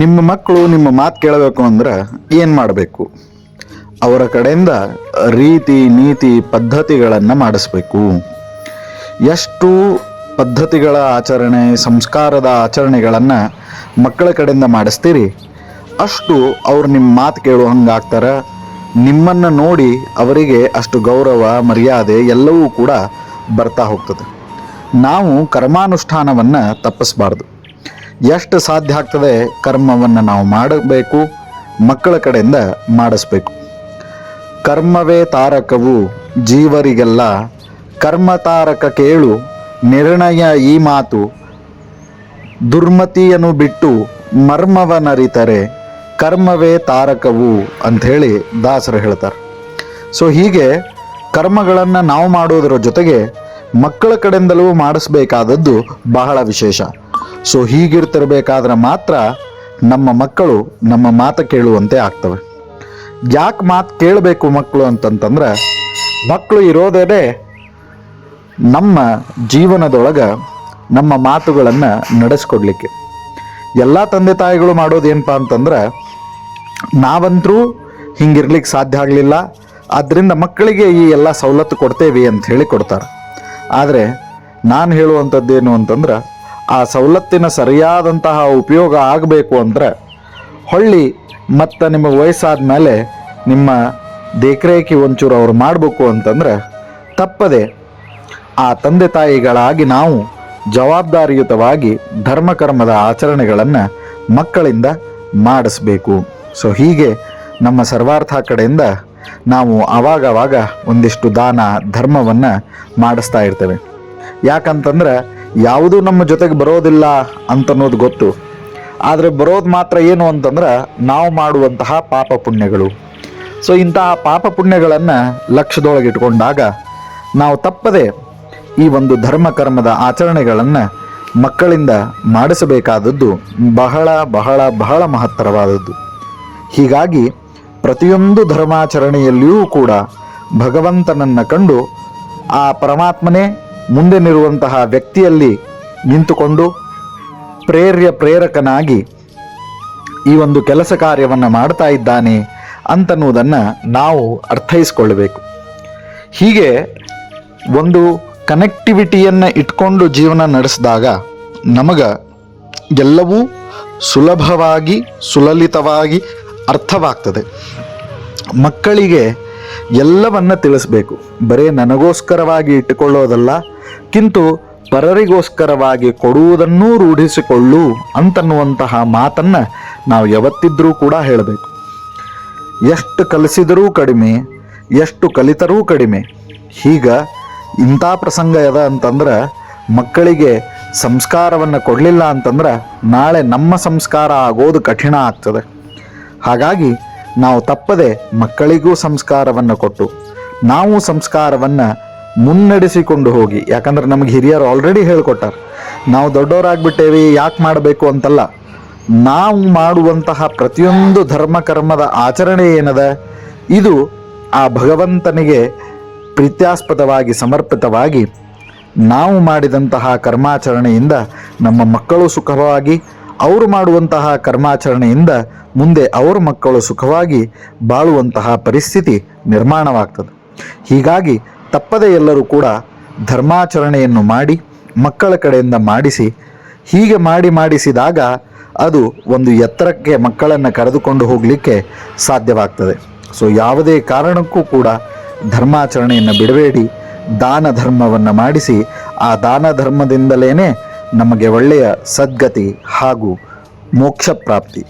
ನಿಮ್ಮ ಮಕ್ಕಳು ನಿಮ್ಮ ಮಾತು ಕೇಳಬೇಕು ಅಂದ್ರೆ ಏನು ಮಾಡಬೇಕು? ಅವರ ಕಡೆಯಿಂದ ರೀತಿ, ನೀತಿ, ಪದ್ಧತಿಗಳನ್ನು ಮಾಡಿಸ್ಬೇಕು. ಎಷ್ಟು ಪದ್ಧತಿಗಳ ಆಚರಣೆ, ಸಂಸ್ಕಾರದ ಆಚರಣೆಗಳನ್ನು ಮಕ್ಕಳ ಕಡೆಯಿಂದ ಮಾಡಿಸ್ತೀರಿ, ಅಷ್ಟು ಅವ್ರು ನಿಮ್ಮ ಮಾತು ಕೇಳೋ ಹಂಗಾಗ್ತಾರೆ ನಿಮ್ಮನ್ನು ನೋಡಿ ಅವರಿಗೆ ಅಷ್ಟು ಗೌರವ, ಮರ್ಯಾದೆ ಎಲ್ಲವೂ ಕೂಡ ಬರ್ತಾ ಹೋಗ್ತದೆ. ನಾವು ಕರ್ಮಾನುಷ್ಠಾನವನ್ನು ತಪ್ಪಿಸಬಾರ್ದು. ಎಷ್ಟು ಸಾಧ್ಯ ಆಗ್ತದೆ ಕರ್ಮವನ್ನು ನಾವು ಮಾಡಬೇಕು, ಮಕ್ಕಳ ಕಡೆಯಿಂದ ಮಾಡಿಸ್ಬೇಕು. ಕರ್ಮವೇ ತಾರಕವು ಜೀವರಿಗೆಲ್ಲ. ಕರ್ಮ ತಾರಕ ಕೇಳು, ನಿರ್ಣಯ ಈ ಮಾತು. ದುರ್ಮತಿಯನ್ನು ಬಿಟ್ಟು ಮರ್ಮವನರಿತರೆ, ಕರ್ಮವೇ ತಾರಕವು ಅಂಥೇಳಿ ದಾಸರು ಹೇಳ್ತಾರೆ. ಸೊ ಹೀಗೆ ಕರ್ಮಗಳನ್ನು ನಾವು ಮಾಡುವುದರ ಜೊತೆಗೆ ಮಕ್ಕಳ ಕಡೆಯಿಂದಲೂ ಮಾಡಿಸ್ಬೇಕಾದದ್ದು ಬಹಳ ವಿಶೇಷ. ಸೊ ಹೀಗಿರ್ತಿರ್ಬೇಕಾದ್ರೆ ಮಾತ್ರ ನಮ್ಮ ಮಕ್ಕಳು ನಮ್ಮ ಮಾತು ಕೇಳುವಂತೆ ಆಗ್ತವೆ. ಯಾಕೆ ಮಾತು ಕೇಳಬೇಕು ಮಕ್ಕಳು ಅಂತಂತಂದ್ರೆ ಮಕ್ಕಳು ಇರೋದೇ ನಮ್ಮ ಜೀವನದೊಳಗೆ ನಮ್ಮ ಮಾತುಗಳನ್ನು ನಡೆಸ್ಕೊಡ್ಲಿಕ್ಕೆ. ಎಲ್ಲ ತಂದೆ ತಾಯಿಗಳು ಮಾಡೋದೇನಪ್ಪ ಅಂತಂದ್ರೆ, ನಾವಂತರೂ ಹಿಂಗಿರ್ಲಿಕ್ಕೆ ಸಾಧ್ಯ ಆಗಲಿಲ್ಲ ಆದ್ದರಿಂದ ಮಕ್ಕಳಿಗೆ ಈ ಎಲ್ಲ ಸವಲತ್ತು ಕೊಡ್ತೇವೆ ಅಂತ ಹೇಳಿ ಕೊಡ್ತಾರೆ. ಆದರೆ ನಾನು ಹೇಳುವಂಥದ್ದೇನು ಅಂತಂದ್ರೆ ಆ ಸವಲತ್ತಿನ ಸರಿಯಾದಂತಹ ಉಪಯೋಗ ಆಗಬೇಕು ಅಂದ್ರೆ ಹೊಳ್ಳಿ ಮತ್ತು ನಿಮ್ಮ ವಯಸ್ಸಾದ ಮೇಲೆ ನಿಮ್ಮ ದೇಖರೇಖಿ ಒಂಚೂರು ಅವ್ರು ಮಾಡಬೇಕು ಅಂತಂದ್ರೆ ತಪ್ಪದೆ ಆ ತಂದೆ ತಾಯಿಗಳಾಗಿ ನಾವು ಜವಾಬ್ದಾರಿಯುತವಾಗಿ ಧರ್ಮಕರ್ಮದ ಆಚರಣೆಗಳನ್ನು ಮಕ್ಕಳಿಂದ ಮಾಡಿಸ್ಬೇಕು. ಸೊ ಹೀಗೆ ನಮ್ಮ ಸರ್ವಾರ್ಥ ಕಡೆಯಿಂದ ನಾವು ಆವಾಗವಾಗ ಒಂದಿಷ್ಟು ದಾನ, ಧರ್ಮವನ್ನು ಮಾಡಿಸ್ತಾ ಇರ್ತೇವೆ. ಯಾಕಂತಂದ್ರೆ ಯಾವುದೂ ನಮ್ಮ ಜೊತೆಗೆ ಬರೋದಿಲ್ಲ ಅಂತನ್ನೋದು ಗೊತ್ತು. ಆದರೆ ಬರೋದು ಮಾತ್ರ ಏನು ಅಂತಂದ್ರೆ ನಾವು ಮಾಡುವಂತಹ ಪಾಪ ಪುಣ್ಯಗಳು. ಸೊ ಇಂತಹ ಪಾಪ ಪುಣ್ಯಗಳನ್ನು ಲಕ್ಷ್ಯದೊಳಗೆ ಇಟ್ಕೊಂಡಾಗ ನಾವು ತಪ್ಪದೆ ಈ ಒಂದು ಧರ್ಮ ಕರ್ಮದ ಆಚರಣೆಗಳನ್ನು ಮಕ್ಕಳಿಂದ ಮಾಡಿಸಬೇಕಾದದ್ದು ಬಹಳ ಬಹಳ ಬಹಳ ಮಹತ್ತರವಾದದ್ದು. ಹೀಗಾಗಿ ಪ್ರತಿಯೊಂದು ಧರ್ಮಾಚರಣೆಯಲ್ಲಿಯೂ ಕೂಡ ಭಗವಂತನನ್ನು ಕಂಡು ಆ ಪರಮಾತ್ಮನೇ ಮುಂದೆ ನಿರುವಂತಹ ವ್ಯಕ್ತಿಯಲ್ಲಿ ನಿಂತುಕೊಂಡು ಪ್ರೇರ್ಯ ಪ್ರೇರಕನಾಗಿ ಈ ಒಂದು ಕೆಲಸ ಕಾರ್ಯವನ್ನು ಮಾಡ್ತಾ ಇದ್ದಾನೆ ಅಂತನ್ನುವುದನ್ನು ನಾವು ಅರ್ಥೈಸ್ಕೊಳ್ಬೇಕು ಹೀಗೆ ಒಂದು ಕನೆಕ್ಟಿವಿಟಿಯನ್ನು ಇಟ್ಕೊಂಡು ಜೀವನ ನಡೆಸಿದಾಗ ನಮಗೆ ಎಲ್ಲವೂ ಸುಲಭವಾಗಿ, ಸುಲಲಿತವಾಗಿ ಅರ್ಥವಾಗ್ತದೆ. ಮಕ್ಕಳಿಗೆ ಎಲ್ಲವನ್ನು ತಿಳಿಸ್ಬೇಕು. ಬರೇ ನನಗೋಸ್ಕರವಾಗಿ ಇಟ್ಟುಕೊಳ್ಳೋದಲ್ಲ ಕಿಂತು ಪರರಿಗೋಸ್ಕರವಾಗಿ ಕೊಡುವುದನ್ನೂ ರೂಢಿಸಿಕೊಳ್ಳು ಅಂತನ್ನುವಂತಹ ಮಾತನ್ನು ನಾವು ಯಾವತ್ತಿದ್ರೂ ಕೂಡ ಹೇಳಬೇಕು. ಎಷ್ಟು ಕಲಿಸಿದರೂ ಕಡಿಮೆ, ಎಷ್ಟು ಕಲಿತರೂ ಕಡಿಮೆ. ಹೀಗ ಇಂಥ ಪ್ರಸಂಗ ಅದ ಅಂತಂದ್ರೆ ಮಕ್ಕಳಿಗೆ ಸಂಸ್ಕಾರವನ್ನು ಕೊಡಲಿಲ್ಲ ಅಂತಂದ್ರೆ ನಾಳೆ ನಮ್ಮ ಸಂಸ್ಕಾರ ಆಗೋದು ಕಠಿಣ ಆಗ್ತದೆ. ಹಾಗಾಗಿ ನಾವು ತಪ್ಪದೆ ಮಕ್ಕಳಿಗೂ ಸಂಸ್ಕಾರವನ್ನು ಕೊಟ್ಟು, ನಾವು ಸಂಸ್ಕಾರವನ್ನು ಮುನ್ನಡೆಸಿಕೊಂಡು ಹೋಗಿ. ಯಾಕಂದ್ರೆ ನಮಗೆ ಹಿರಿಯರು ಆಲ್ರೆಡಿ ಹೇಳ್ಕೊಟ್ಟಾರ, ನಾವು ದೊಡ್ಡವರಾಗ್ಬಿಟ್ಟೇವಿ, ಯಾಕೆ ಮಾಡಬೇಕು ಅಂತಲ್ಲ. ನಾವು ಮಾಡುವಂತಹ ಪ್ರತಿಯೊಂದು ಧರ್ಮ ಕರ್ಮದ ಆಚರಣೆ ಏನದ? ಇದು ಆ ಭಗವಂತನಿಗೆ ಪ್ರೀತ್ಯಾಸ್ಪದವಾಗಿ, ಸಮರ್ಪಿತವಾಗಿ ನಾವು ಮಾಡಿದಂತಹ ಕರ್ಮಾಚರಣೆಯಿಂದ ನಮ್ಮ ಮಕ್ಕಳು ಸುಖವಾಗಿ, ಅವರು ಮಾಡುವಂತಹ ಕರ್ಮಾಚರಣೆಯಿಂದ ಮುಂದೆ ಅವರ ಮಕ್ಕಳು ಸುಖವಾಗಿ ಬಾಳುವಂತಹ ಪರಿಸ್ಥಿತಿ ನಿರ್ಮಾಣವಾಗ್ತದೆ. ಹೀಗಾಗಿ ತಪ್ಪದೆ ಎಲ್ಲರೂ ಕೂಡ ಧರ್ಮಾಚರಣೆಯನ್ನು ಮಾಡಿ ಮಕ್ಕಳ ಕಡೆಯಿಂದ ಮಾಡಿಸಿ, ಹೀಗೆ ಮಾಡಿ ಮಾಡಿಸಿದಾಗ ಅದು ಒಂದು ಎತ್ತರಕ್ಕೆ ಮಕ್ಕಳನ್ನು ಕರೆದುಕೊಂಡು ಹೋಗಲಿಕ್ಕೆ ಸಾಧ್ಯವಾಗ್ತದೆ. ಸೊ ಯಾವುದೇ ಕಾರಣಕ್ಕೂ ಕೂಡ ಧರ್ಮಾಚರಣೆಯನ್ನು ಬಿಡಬೇಡಿ, ದಾನ ಧರ್ಮವನ್ನು ಮಾಡಿಸಿ, ಆ ದಾನ ಧರ್ಮದಿಂದಲೇ ನಮಗೆ ಒಳ್ಳೆಯ ಸದ್ಗತಿ ಹಾಗೂ ಮೋಕ್ಷ ಪ್ರಾಪ್ತಿ.